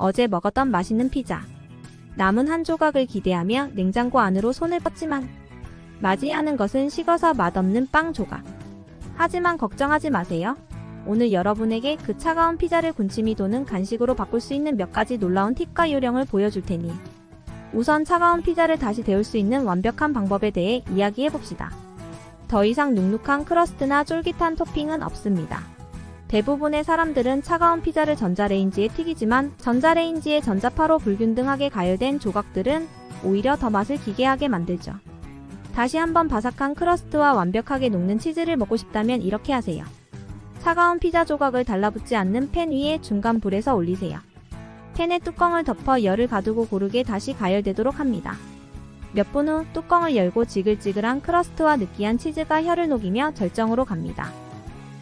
어제 먹었던 맛있는 피자. 남은 한 조각을 기대하며 냉장고 안으로 손을 뻗지만 맞이하는 것은 식어서 맛없는 빵 조각. 하지만 걱정하지 마세요. 오늘 여러분에게 그 차가운 피자를 군침이 도는 간식으로 바꿀 수 있는 몇 가지 놀라운 팁과 요령을 보여줄 테니 우선 차가운 피자를 다시 데울 수 있는 완벽한 방법에 대해 이야기해 봅시다. 더 이상 눅눅한 크러스트나 쫄깃한 토핑은 없습니다. 대부분의 사람들은 차가운 피자를 전자레인지에 튀기지만 전자레인지에 전자파로 불균등하게 가열된 조각들은 오히려 더 맛을 기괴하게 만들죠. 다시 한번 바삭한 크러스트와 완벽하게 녹는 치즈를 먹고 싶다면 이렇게 하세요. 차가운 피자 조각을 달라붙지 않는 팬 위에 중간 불에서 올리세요. 팬의 뚜껑을 덮어 열을 가두고 고르게 다시 가열되도록 합니다. 몇 분 후 뚜껑을 열고 지글지글한 크러스트와 느끼한 치즈가 혀를 녹이며 절정으로 갑니다.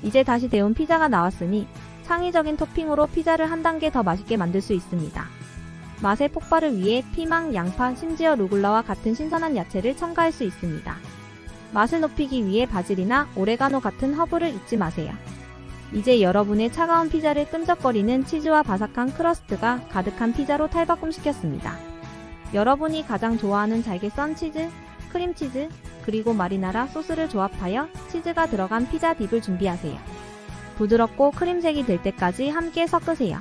이제 다시 데운 피자가 나왔으니 창의적인 토핑으로 피자를 한 단계 더 맛있게 만들 수 있습니다. 맛의 폭발을 위해 피망, 양파, 심지어 루글라와 같은 신선한 야채를 첨가할 수 있습니다. 맛을 높이기 위해 바질이나 오레가노 같은 허브를 잊지 마세요. 이제 여러분의 차가운 피자를 끈적거리는 치즈와 바삭한 크러스트가 가득한 피자로 탈바꿈시켰습니다. 여러분이 가장 좋아하는 잘게 썬 치즈, 크림치즈, 그리고 마리나라 소스를 조합하여 치즈가 들어간 피자 딥을 준비하세요. 부드럽고 크림색이 될 때까지 함께 섞으세요.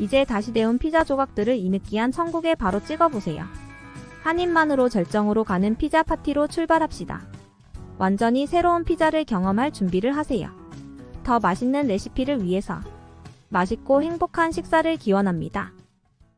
이제 다시 데운 피자 조각들을 이 느끼한 천국에 바로 찍어보세요. 한 입만으로 절정으로 가는 피자 파티로 출발합시다. 완전히 새로운 피자를 경험할 준비를 하세요. 더 맛있는 레시피를 위해서 맛있고 행복한 식사를 기원합니다.